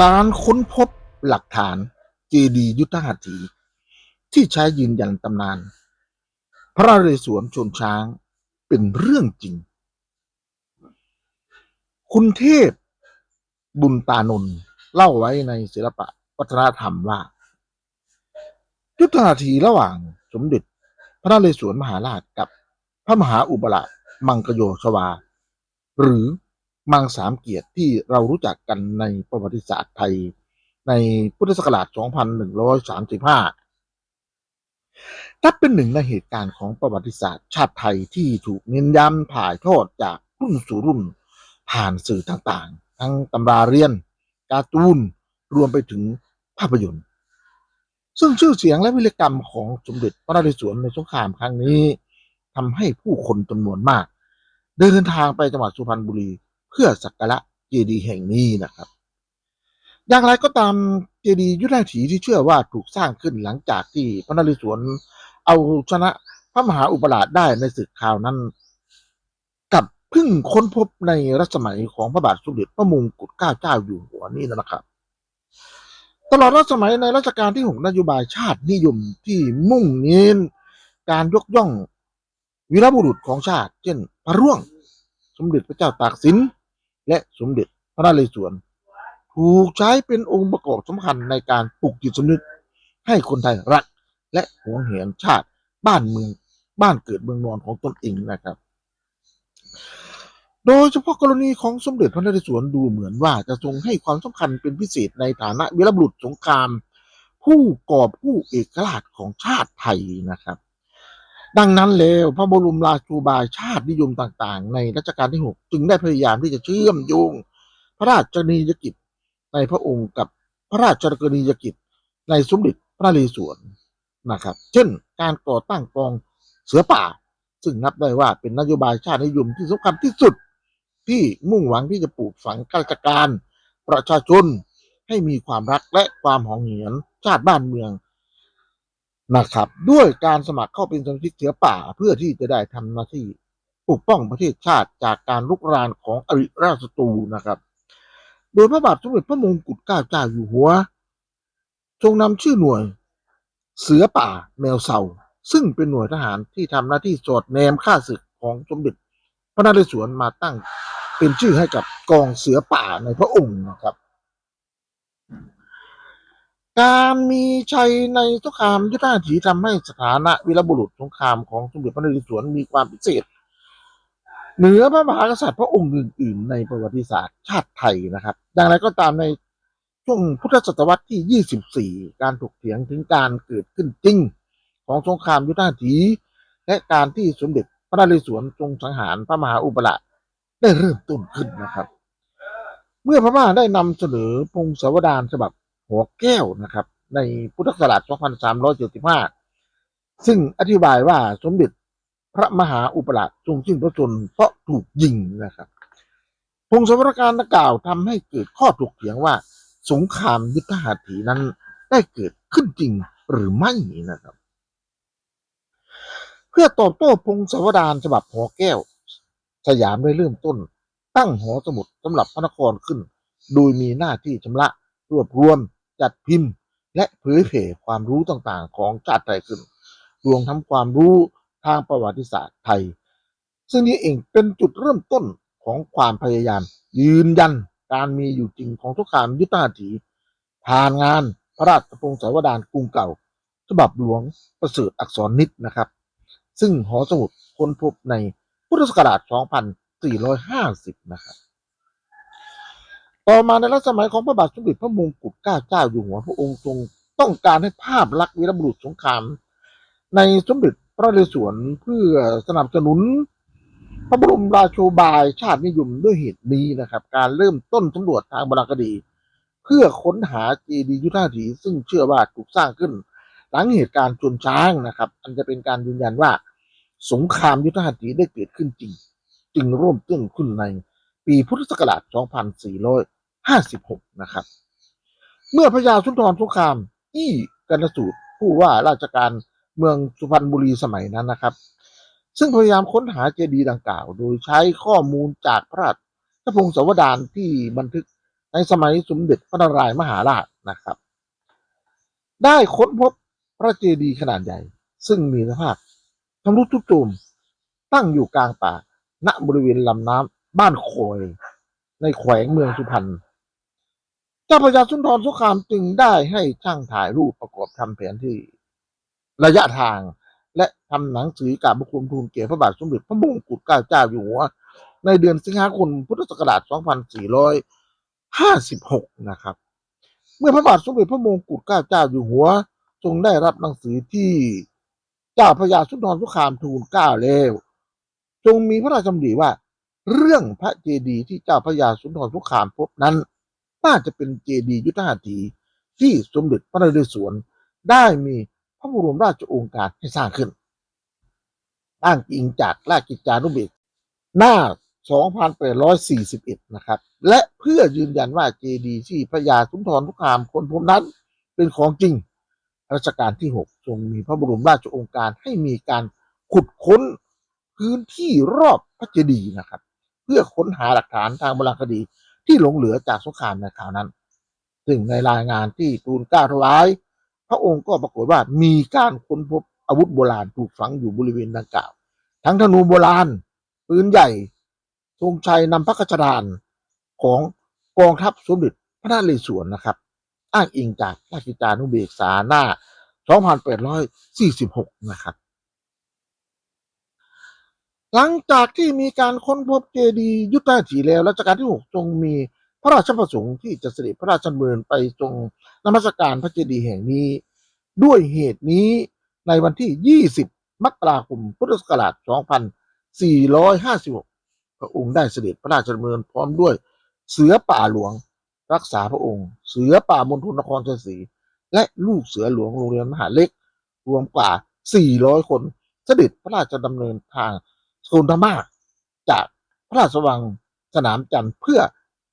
การค้นพบหลักฐานเจดียุทธหัตถีที่ใช้ยืนยันตำนาน พระเรศวรชนช้างเป็นเรื่องจริง คุณเทพบุญตานนท์เล่าไว้ในศิลปะวัฒนธรรมว่า ยุทธหัตถีระหว่างสมเด็จพระนเรศวรมหาราชกับพระมหาอุปราชมังกโยชวา หรือ มังสามเกียรติที่เรารู้จักกันในประวัติศาสตร์ไทย ในพุทธศักราช 2135นับเป็นหนึ่งในเหตุการณ์ของประวัติศาสตร์ ชาติไทยที่ถูกเน้นย้ำถ่ายทอดจากรุ่นสู่รุ่น ผ่านสื่อต่างๆ ทั้งตำราเรียน การ์ตูน รวมไปถึงภาพยนตร์ ซึ่งชื่อเสียงและวิรกรรมของสมเด็จพระนเรศวรในสงครามครั้งนี้ทำให้ผู้คนจำนวนมาก เดินทางไปจังหวัดสุพรรณบุรี เพื่อสักการะเจดีย์แห่งนี้นะครับ อย่างไรก็ตามเจดีย์ยุทธาถีที่เชื่อว่าถูกสร้างขึ้นหลังจากที่พระนเรศวรเอาชนะพระมหาอุปราชได้ในศึกคราวนั้น กับเพิ่งค้นพบในรัชสมัยของพระบาทสมเด็จพระมงกุฎเกล้าเจ้าอยู่หัวนี่นะครับตลอดรัชสมัยในรัชกาลที่หกนโยบายชาตินิยมที่มุ่งเน้นการยกย่องวีรบุรุษของชาติ เช่น พระร่วง สมเด็จพระเจ้าตากสิน และสมเด็จพระนเรศวรถูกใช้เป็นองค์ประกอบสำคัญในการปลุกจิตสำนึก ให้คนไทยรักและหวงแหนชาติบ้านเมืองบ้านเกิดเมืองนอนของตนเองนะครับ โดยเฉพาะกรณีของสมเด็จพระนเรศวรดูเหมือนว่าจะทรงให้ความสำคัญเป็นพิเศษในฐานะวีรบุรุษสงคราม ผู้กอบผู้เอกราชของชาติไทยนะครับ ดังนั้นแล้วพระบรมราชูบายชาตินิยมต่างๆ ในรัชกาลที่ 6 จึงได้พยายามที่จะเชื่อมโยง พระราชกรณียกิจในพระองค์กับพระราชกรณียกิจในสมเด็จพระนเรศวรนะครับ เช่น การก่อตั้งกองเสือป่า ซึ่งนับได้ว่าเป็นนโยบายชาตินิยมที่สำคัญที่สุด ที่มุ่งหวังที่จะปลูกฝังข้าราชการ ประชาชนให้มีความรักและความหองเหียนชาติบ้านเมือง นะครับ ด้วยการสมัครเข้าเป็นสมาชิกเสือป่า เพื่อที่จะได้ทำหน้าที่ปกป้องประเทศชาติจากการลุกรานของอริราชศัตรูนะครับ โดยพระบาทสมเด็จพระมงกุฎเกล้าเจ้าอยู่หัว ทรงนำชื่อหน่วย เสือป่าแมวเสาซึ่งเป็นหน่วยทหารที่ทำหน้าที่สอดแนมฆ่าศึกของสมเด็จพระนเรศวรมาตั้งเป็นชื่อให้กับกองเสือป่าในพระองค์นะครับ การมีชัยในสงครามยุทธาถีทำให้สถานะวีรบุรุษสงครามของสมเด็จพระนเรศวรมีความพิเศษ เหนือพระมหากษัตริย์พระองค์อื่น ๆ ในประวัติศาสตร์ชาติไทยนะครับ ดังไรก็ตามในช่วงพุทธศตวรรษที่ 24 การถกเถียงถึงการเกิดขึ้นจริง ของสงครามยุทธาถี และการที่สมเด็จพระนเรศวรทรงสังหารพระมหาอุปราชได้เริ่มต้นขึ้นนะครับ เมื่อพระม่าได้นำเสนอพงศาวดารฉบับ หัวแก้วนะครับ ในพุทธศักราช 2375 ซึ่งอธิบายว่าสมเด็จพระมหาอุปราชทรงสิ้นพระชนเพราะถูกยิงนะครับพงศาวดารดังกล่าวทำให้เกิดข้อถกเถียงว่า สงครามยุทธหัตถีนั้นได้เกิดขึ้นจริงหรือไม่นะครับ เพื่อตอบโต้พงศวดารฉบับหัวแก้ว สยามได้เริ่มต้น ตั้งหอสมุดสำหรับพระนครขึ้น โดยมีหน้าที่ชำระรวบรวม จัดพิมพ์ และเผยแผ่ความรู้ต่างๆ ของชาติไทยขึ้น รวมทั้งความรู้ทางประวัติศาสตร์ไทย ซึ่งนี้เองเป็นจุดเริ่มต้นของความพยายาม ยืนยันการมีอยู่จริงของทุกการยุทธหัตถีผ่านงานพระราชพงศาวดารกรุงเก่า ฉบับหลวงประเสริฐอักษรนิดนะครับ ซึ่งหอสมุดค้นพบในพุทธศักราช 2450 นะครับ ต่อมาในรัชสมัยของพระบาทสมเด็จพระมงกุฎเกล้าเจ้าอยู่หัวพระองค์ทรงต้องการให้ภาพลักษณ์วีรบุรุษสงคราม ในสมเด็จพระนเรศวรเพื่อสนับสนุน พระบรมราโชบายชาตินิยมด้วยเหตุนี้นะครับ การเริ่มต้นสำรวจทางโบราณคดี เพื่อค้นหาเจดีย์ยุทธาถีซึ่งเชื่อว่าถูกสร้างขึ้น หลังเหตุการณ์ชนช้างนะครับ อันจะเป็นการยืนยันว่า สงครามยุทธหัตถีได้เกิดขึ้นจริง จึงร่วมต้นขึ้นใน ปีพุทธศักราช 2456 นะครับ เมื่อพระยาสุนทรสงคราม อี้กันสูตรผู้ว่าราชการเมืองสุพรรณบุรีสมัยนั้นนะครับ ซึ่งพยายามค้นหาเจดีย์ดังกล่าว โดยใช้ข้อมูลจากพระราชพงศาวดารที่บันทึกในสมัยสมเด็จพระนารายณ์มหาราชนะครับ ได้ค้นพบพระเจดีย์ขนาดใหญ่ ซึ่งมีสภาพชำรุดทรุดโทรมตั้งอยู่กลางป่าณบริเวณลำน้ำ บ้านโคยในแขวงเมืองสุพรรณเจ้าพระยาสุนทรสงครามจึงได้ให้ช่างถ่ายรูปประกอบทำแผนที่ระยะทาง และทำหนังสือกราบบังคมทูลเกียรติพระบาทสมเด็จพระมงกุฎเกล้าเจ้าอยู่หัวในเดือนสิงหาคมพุทธศักราช 2456 นะครับ เมื่อพระบาทสมเด็จพระมงกุฎเกล้าเจ้าอยู่หัว ทรงได้รับหนังสือที่เจ้าพระยาสุนทรสงครามทูลเกล้าแล้ว ทรงมีพระราชดำริว่า เรื่องพระเจดีย์ที่เจ้าพระยาสุนทรสงครามพบนั้น น่าจะเป็นเจดีย์ยุทธหัตถีที่สมเด็จพระนเรศวรได้มีพระบรมราชโองการให้สร้างขึ้นอ้งอิงจากราชกิจจานุเบกษาหน้า 2841 นะครับ และเพื่อยืนยันว่าเจดีย์ที่พระยาสุนทรสงครามคนพบนั้นเป็นของจริงรัชกาลที่ 6 ทรงมีพระบรมราชโองการให้มีการขุดค้นพื้นที่รอบพระเจดีย์นะครับ เพื่อค้นหาหลักฐานทางโบราณคดีที่หลงเหลือจากสงครามในคราวนั้น ซึ่งในรายงานที่ทูลกล้าถวาย พระองค์ก็ปรากฏว่ามีการค้นพบอาวุธโบราณถูกฝังอยู่บริเวณดังกล่าว ทั้งธนูโบราณ ปืนใหญ่ธงชัยนำพระกระจดานของกองทัพสมเด็จพระนเรศวรนะครับ อ้างอิงจากราชกิจานุเบกษาหน้า 2846 นะครับ หลังจากที่มีการค้นพบเจดีย์ยุทธหัตถีแล้วรัชกาลที่6ทรงมีพระราชประสงค์ที่จะเสด็จพระราชดำเนินไปทรงนมัสการพระเจดีย์แห่งนี้ ด้วยเหตุนี้ในวันที่ 20 มกราคม พุทธศักราช 2456 พระองค์ได้เสด็จพระราชดำเนินพร้อมด้วยเสือป่าหลวง รักษาพระองค์ เสือป่ามณฑลนครชัยศรีและลูกเสือหลวงโรงเรียนมหาเล็ก รวมกว่า 400 คนเสด็จพระราชดำเนินทาง โซนธรรมาจากพระราชวังสนามจันทร์เพื่อ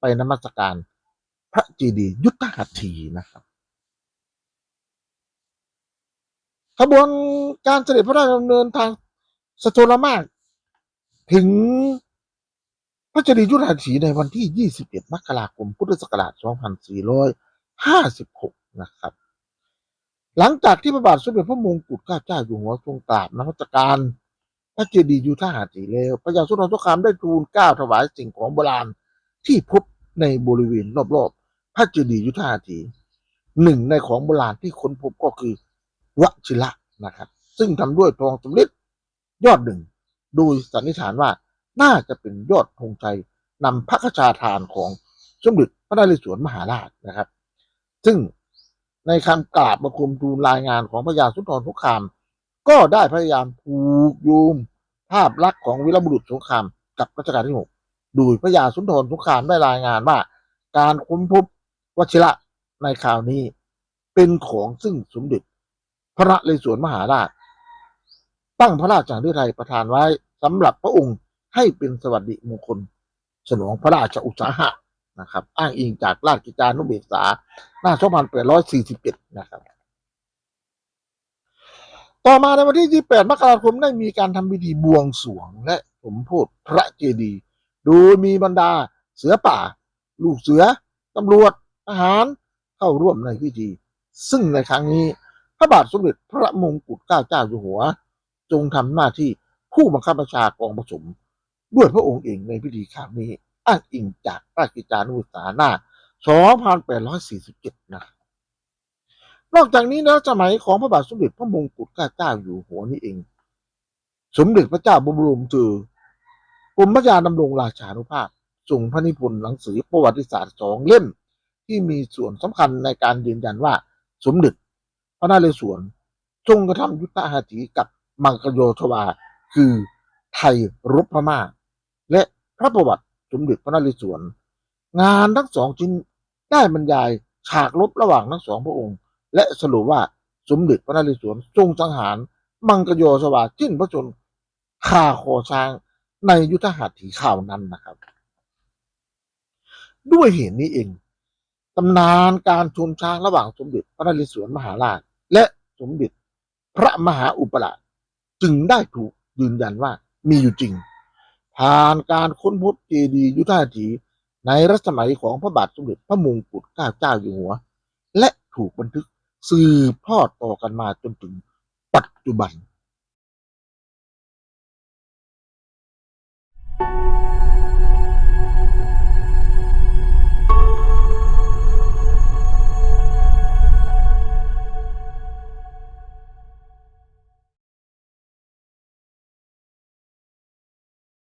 ไปนมัสการพระเจดียุทธหัตถีนะครับขบวนการเสด็จพระราชดำเนินทางสโทรมาก ถึงพระจดียุทธหัตถีในวันที่ 21 มกราคม พุทธศักราช 2456 นะครับ หลังจากที่พระบาทสมเด็จพระมงกุฎเกล้าเจ้าอยู่หัวทรงกราบนมัสการ ระเจดีย์ยุทธหัตถีแล้วพระยาสุนทรสงครามได้ทูลเกล้าถวายสิ่งของโบราณที่พบในบริเวณรอบๆพระเจดีย์ยุทธหัตถีหนึ่งในของโบราณที่ค้นพบก็คือวชิระนะครับ ซึ่งทำด้วยทองสำริดยอดหนึ่ง โดยสันนิษฐานว่าน่าจะเป็นยอดธงชัยนำพระกชาทานของสมเด็จพระนเรศวรมหาราชนะครับ ซึ่งในคำกราบบังคมทูลรายงานของพระยาสุนทรสงคราม ก็ได้พยายามผูกโยม ภาพลักษณ์ของวีรบุรุษสงครามกับรัชกาลที่6โดยพระยาสุนทรสงครามได้รายงานว่า การค้นพบวชิระในคราวนี้ เป็นของซึ่งสมเด็จ พระนเรศวรมหาราช ตั้งพระราชาฤทัยประทานไว้สำหรับพระองค์ให้เป็นสวัสดิมงคลฉลองพระราชอุตสาหะนะครับ อ้างอิงจากราชกิจจานุเบกษา หน้า 2841นะครับ ต่อมาในวันที่ 28 มกราคมได้มีการทำพิธีบวงสรวงและสมโพธิพระเจดีย์โดยมีบรรดาเสือป่า ลูกเสือตำรวจทหารเข้าร่วมในพิธี ซึ่งในครั้งนี้ พระบาทสมเด็จพระมงกุฎเกล้าเจ้าอยู่หัว จงทำหน้าที่ผู้บังคับบัญชากองผสม ด้วยพระองค์เองในพิธีครั้งนี้ อ้างอิงจากราชกิจจานุเบกษาหน้า 2847 นะ นอกจากนี้แล้วสมัยของพระบาทสมเด็จพระมงกุฎเกล้าเจ้าอยู่หัวนี่เอง สมเด็จพระเจ้าบรมเธอกรมพระยาดำรงราชานุภาพส่งพระนิพนธ์หนังสือประวัติศาสตร์สองเล่ม ที่มีส่วนสำคัญในการยืนยันว่าสมเด็จพระนเรศวรทรงกระทำยุทธหัตถีกับมังกรโยธวา คือไทยรบพม่า และพระประวัติสมเด็จพระนเรศวรงานทั้งสองชิ้นได้บรรยายฉากรบระหว่างทั้งสองพระองค์ และสรุปว่าสมเด็จพระนเรศวรทรงสังหาร มังกรโยสวาจิ้นพระชนคาคอช้างในยุทธหัตถีข่าวนั้นนะครับ ด้วยเหตุนนี้เองตำนานการชนช้างระหว่างสมเด็จพระนเรศวรมหาราช และสมเด็จพระมหาอุปราชจึงได้ถูกยืนยันว่ามีอยู่จริง ผ่านการค้นพบเจดียุทธหัตถีในรัชสมัยของพระบาทสมเด็จพระมงกุฎเกล้าเจ้าอยู่หัว และถูกบันทึก สืบทอดต่อกันมาจนถึงปัจจุบัน